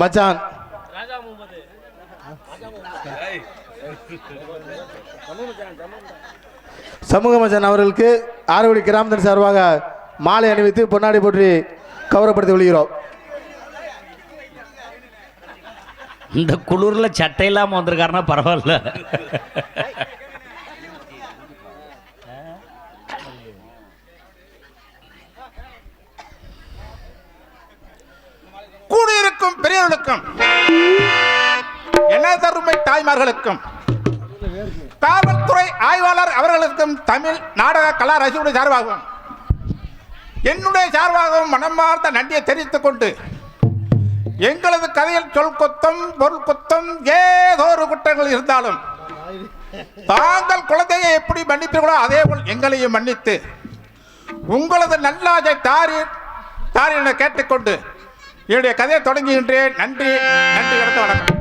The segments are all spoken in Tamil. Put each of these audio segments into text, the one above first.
மச்சான். சமூக மச்சான் அவர்களுக்கு ஆறுவடி கிராமத்தின் சார்பாக மாலை அணிவித்து பொன்னாடி போற்றி கௌரவப்படுத்தி விழுகிறோம் இந்த குளிரில் சட்டை இல்லாமல் வந்திருக்காருன்னா பரவாயில்ல. பெரியவர்களுக்கும் எனதருமை தாய்மார்களுக்கும் காவல்துறை ஆய்வாளர் அவர்களுக்கும் தமிழ் நாடக கலா ரசிகருடைய சார்பாகவும் என்னுடைய சார்பாகவும் மனமார்ந்த நன்றியை தெரிவித்துக் கொண்டு எங்களது கதையில் சொல் குத்தம் பொருள் குத்தம் ஏதோ ஒரு குற்றங்கள் இருந்தாலும் தாங்கள் குழந்தையை எப்படி மன்னிப்பீர்களோ அதே போல் எங்களையும் மன்னித்து உங்களது நல்லாஜை தாரி தாரி என கேட்டுக்கொண்டு என்னுடைய கதையை தொடங்குகின்றேன். நன்றி. நன்றி கடந்த வணக்கம்.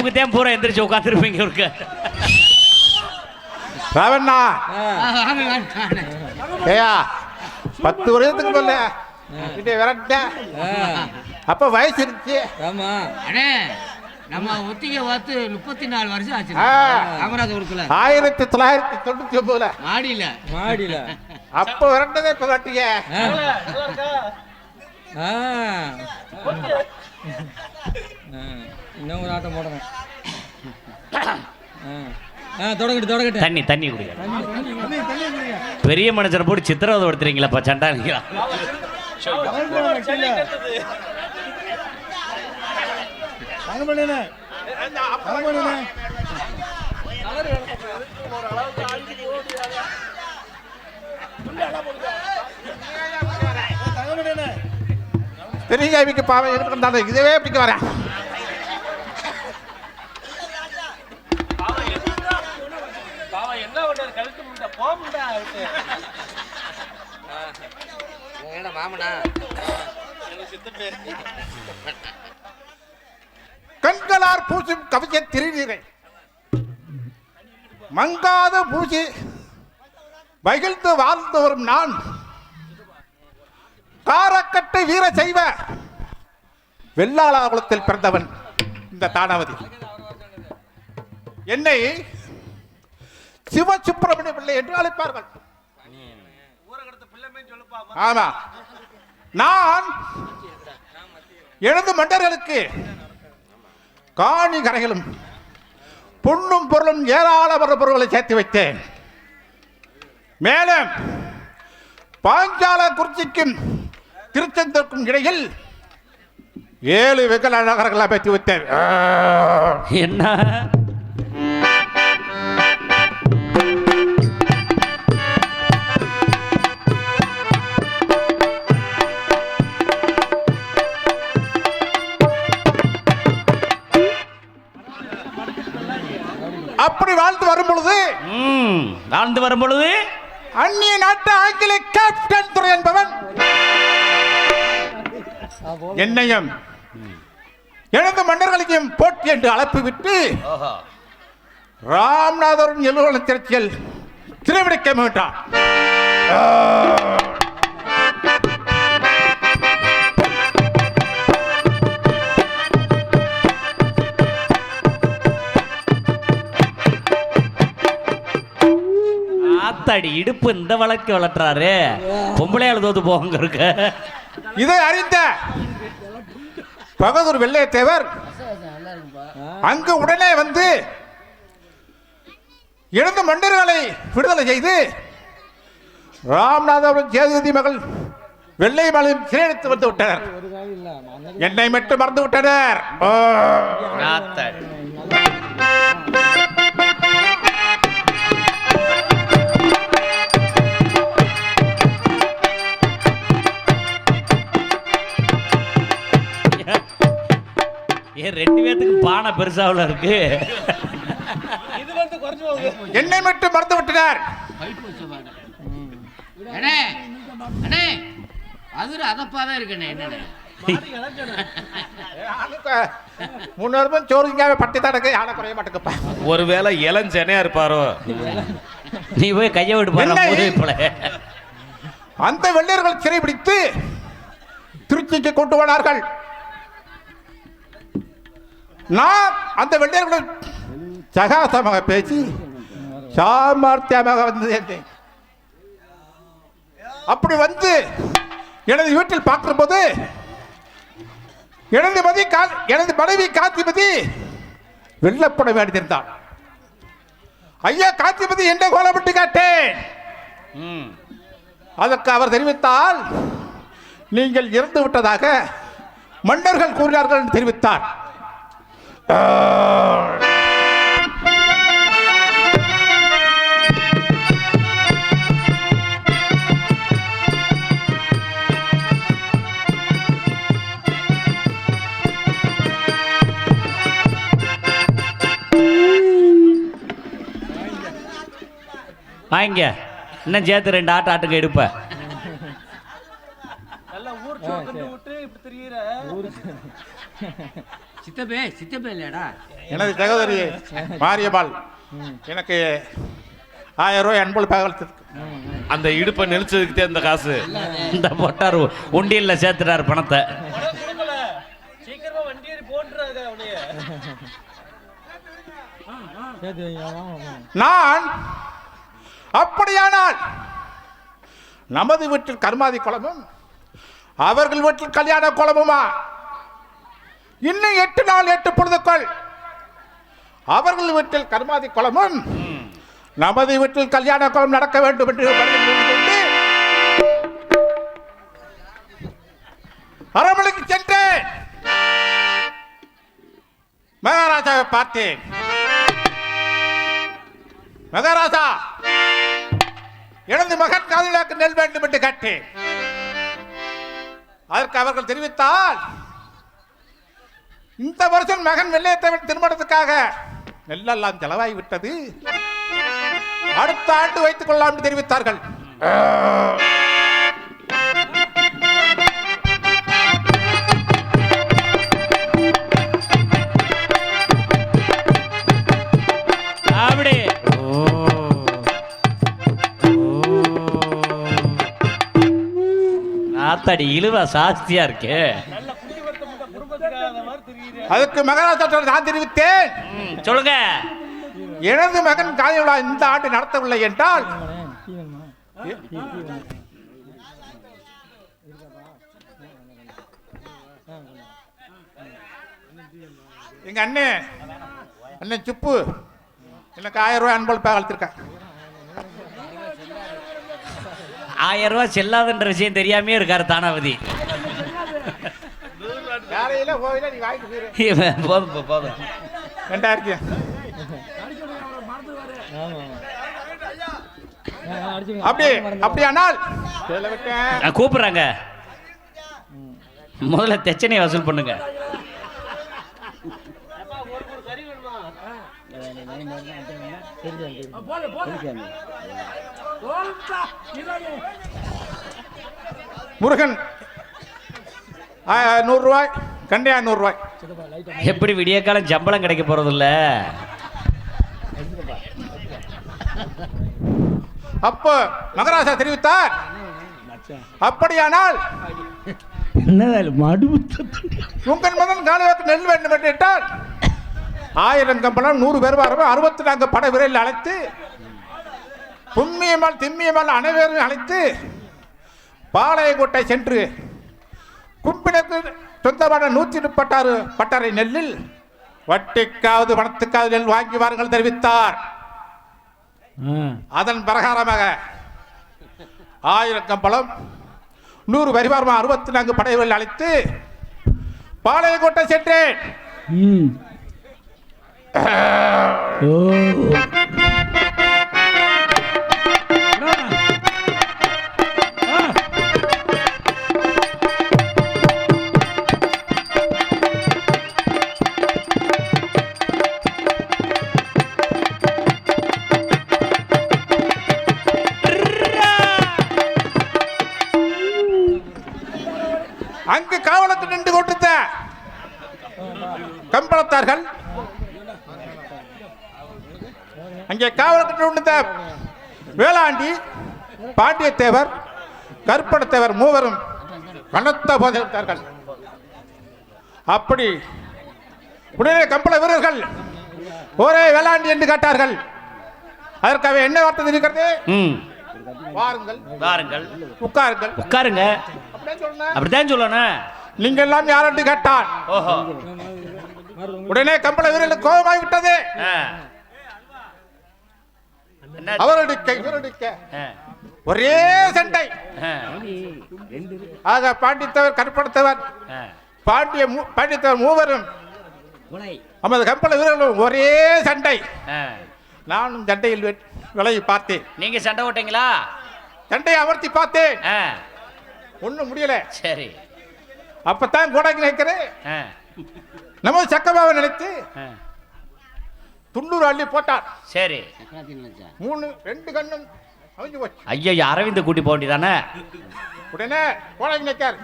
தான் பூரா எந்திரிச்சு உட்காந்துருப்பீங்க இருக்க ராவண்ணா. ஏயா பத்து வருஷத்துக்கு மேல கிட்டே விரட்ட. அப்ப வயசு இருந்துச்சு. ஆமா. அண்ணே நம்ம ஒத்திகை பார்த்து முப்பத்தி நாலு வருஷம் ஆச்சு. காமராஜபுரத்துல. ஆயிரத்தி தொள்ளாயிரத்தி தொண்ணூத்தி ஒன்பதுல மாடியில. மாடியில. அப்ப விரட்டதே இப்ப கட்டிய ஆ. ஆ. இன்னும் ஒரு ஆட்டம் போடணும். ஆ. தொடங்கட்டு தொடங்கட்டு தண்ணி தண்ணி குடிக்க பெரிய மனுஷனை போட்டு சித்திரவதை படுத்துறீங்களா சண்டானிங்களா பெரிய ஜாமிக்கு பாவம் இருக்கிறதால இதுவே பிடிக்க வரேன். மாமனா? கண்களார் பூசும் கவிஞ திருநீரை. மங்காத பூசி மகிழ்ந்து வாழ்ந்து வரும் நான். காரக்கட்டை வீர செய்வ வெள்ளாள குலத்தில் பிறந்தவன் இந்த தானாவதி. என்னை சிவ சுப்பிரமணிய பிள்ளை என்று அழைப்பார்கள். ஆமா. நான் எனது மன்னர்களுக்கு காணி கரைகளும் பொன்னும் பொருளும் ஏராளமான பொருள்களை சேர்த்து வைத்தேன். மேலும் பாஞ்சால குறிச்சிக்கும் திருச்செந்தூருக்கும் இடையில் ஏழு வெகல நகரங்களை அமைத்து வைத்தேன் என்ன? ம் வாழ்ந்து வரும் பொழுது அந்நிய நாட்டு ஆங்கில கேப்டன் துறை என்பவன் என்னையும் எனது மன்னர்களையும் போட்டி என்று அழைப்பு விட்டு ராமநாதபுரம் எல்லுவல திருச்சியில் திருவிடைக்க மாட்டான் ஆத்தாடி இடுப்பு இந்த வழக்கு வளர்த்துறாரு. பொம்பளையால தோத்து போங்க இருக்க. இதை அறிந்த பகதூர் வெள்ளையத்தேவர் அங்கு உடனே வந்து இழந்த மன்னர்களை விடுதலை செய்து ராமநாதபுரம் சேதுபதி மகள் வெள்ளை மலையும் சிறையெடுத்து வந்து விட்டனர். என்னை மட்டும் மறந்து விட்டனர். ஏன் ரெண்டு பேத்துக்கு பானை பெருசாவில் இருக்கு? என்னை மட்டும் மறந்து விட்டனர் அண்ணே அண்ணே அது அதப்பா தான் இருக்கண்ணே என்னண்ணே? முன்னூறு சோறுங்காவே பட்டி தடக்கு யானை குறைய மாட்டேங்கப்பா. ஒருவேளை இளஞ்சனையா இருப்பாரோ? நீ போய் கையை விட்டு பாரு அந்த வெள்ளையர்கள் சிறைபிடித்து திருச்சிக்கு கொண்டு போனார்கள். நான் அந்த வெள்ளையர்களுடன் சகாசமாக பேசி சாமர்த்தியமாக வந்து சேர்ந்தேன். அப்படி வந்து எனது வீட்டில் பார்க்கிற போது எனது மதி கா எனது மனைவி காந்திமதி வெள்ளப்பட வேண்டியிருந்தாள். ஐயா காந்திமதி என்ன கோலப்பட்டு காட்டேன். அதற்கு அவர் தெரிவித்தால் நீங்கள் இறந்து விட்டதாக மன்னர்கள் கூறினார்கள் என்று தெரிவித்தார். வாங்க. இன்னும் சேர்த்து ரெண்டு ஆட்டு ஆட்டுக்கு எடுப்ப? சித்தப்பே சித்தப்பே இல்லையாடா. எனது சகோதரி மாரியம்மாள். எனக்கு ஆயிரம் ரூபாய் அன்பள் பகலத்துக்கு அந்த இடுப்பை நெளிச்சதுக்கு இந்த காசு. இந்த போட்டார் உண்டியல்ல சேர்த்துட்டார் பணத்தை. நான் அப்படியானால் நமது வீட்டில் கருமாதி குளமும் அவர்கள் வீட்டில் கல்யாண குளமுமா இன்னும் எட்டு நாள் எட்டு பொழுதுக்குள் அவர்கள் வீட்டில் கருமாதி குளமும் நமது வீட்டில் கல்யாண குளம் நடக்க வேண்டும் என்று பணியில் சென்றேன். மகாராஜாவை பார்த்தேன். மகாராஜா எனது மகன் காதலாக்கு நெல் வேண்டும் என்று கேட்டேன். அதற்கு அவர்கள் தெரிவித்தால் இந்த வருஷம் மகன் வெள்ளையத்தவன் திருமணத்துக்காக நெல்லெல்லாம் செலவாகி விட்டது அடுத்த ஆண்டு வைத்துக் கொள்ளலாம் என்று தெரிவித்தார்கள் ஆத்தாடி இழுவ சாஸ்தியா இருக்கே அதுக்கு மகாராஜா நான் தெரிவித்தேன். சொல்லுங்க. எனது மகன் காலை விழா இந்த ஆண்டு நடத்தவில்லை என்றால். எங்க அண்ணே அண்ணன் சுப்பு எனக்கு ஆயிரம் ரூபாய் அன்பள் பகலத்திருக்கேன் ஆயிரம் ரூபாய் செல்லாதுன்ற விஷயம் தெரியாமே இருக்காரு தானாவதி போதும் போதும். ரெண்டாயிரத்தி. அப்படி அப்படியானால் நான் கூப்பிடுறாங்க. முதல்ல தெச்சனையை வசூல் பண்ணுங்க. முருகன். ஆ, நூறு ரூபாய். கண்டையா நூறு ரூபாய் எப்படி விடிய காலம் சம்பளம் கிடைக்க போறது இல்ல அப்போ மகராஜா தெரிவித்தார். அப்படியானால் உங்கள் மகன் காலவாக்கு நெல் வேண்டும் என்று ஆயிரம் கம்பளம் நூறு பேர் வரும் அறுபத்தி நான்கு படை விரையில் அழைத்து புண்ணியமால் திண்ணியமால் அனைவரும் அழைத்து பாளையங்கோட்டை சென்று கும்பினுக்கு சொந்தமான நூற்றி முப்பத்தாறு பட்டறை நெல்லில் வட்டிக்காவது பணத்துக்காவது நெல் வாங்கி வாருங்கள் தெரிவித்தார். அதன் பிரகாரமாக ஆயிரம் கம்பளம் நூறு பரிவாரமாக அறுபத்தி நான்கு படைகள் அழைத்து பாளையங்கோட்டை சென்றேன். அங்கே கொண்டிருந்த வேளாண்டி பாண்டியத்தேவர் கருப்பணத்தேவர் மூவரும் கனத்த போதித்தார்கள் அப்படி உடனே கம்பள வீரர்கள் ஒரே வேளாண்டி என்று கேட்டார்கள். அதற்காக என்ன வார்த்தை இருக்கிறது வாருங்கள். வாருங்கள். உட்காருங்கள். உட்காருங்க. அப்படித்தான் சொல்லணும் நீங்கள் எல்லாம் யார் என்று கேட்டான். உடனே கம்பள வீரர்களுக்கு கோபமாகி விட்டது ஆ. என்ன அவரடிக்க இவரடிக்க ஆ. ஒரே சண்டை. ஆக பாண்டித்தவர் கற்படுத்தவர். பாண்டிய மூ- பாண்டித்தவர் மூவரும் நமது கம்பள வீரர்களும் ஒரே சண்டை ஆ. நானும் சண்டையில் விலகி பார்த்தேன் நீங்க சண்டை ஓட்டீங்களா சண்டையை அமர்த்தி பார்த்தேன் ஆ. ஒன்றும் முடியல சரி அப்பத்தான் கூட நினைக்கிறேன் ஆ. நம்ம சக்கமாவை நினைத்து. துண்ணூறு அள்ளி போட்டார் சரி. மூணு ரெண்டு கண்ணும் அழிஞ்சு போச்சு. ஐயா அரவிந்த கூட்டி போக வேண்டியதானே உடனே கோடை நினைக்கார்.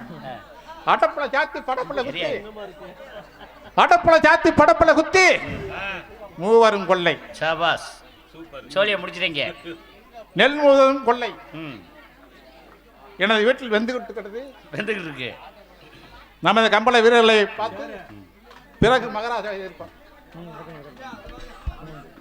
அடப்புல சாத்தி படப்புல குத்தி. அடப்பல சாத்தி படப்பல குத்தி. மூவரும் கொள்ளை. ஷாபாஸ் சோழியை முடிச்சிட்டீங்க. நெல் முழுவதும் கொள்ளை. எனது வீட்டில் வெந்து கிடக்கிறது வெந்துக்கிட்டு இருக்கு. நமது கம்பள வீரர்களை பார்த்து பிறகு மகராஜா இருப்பார்.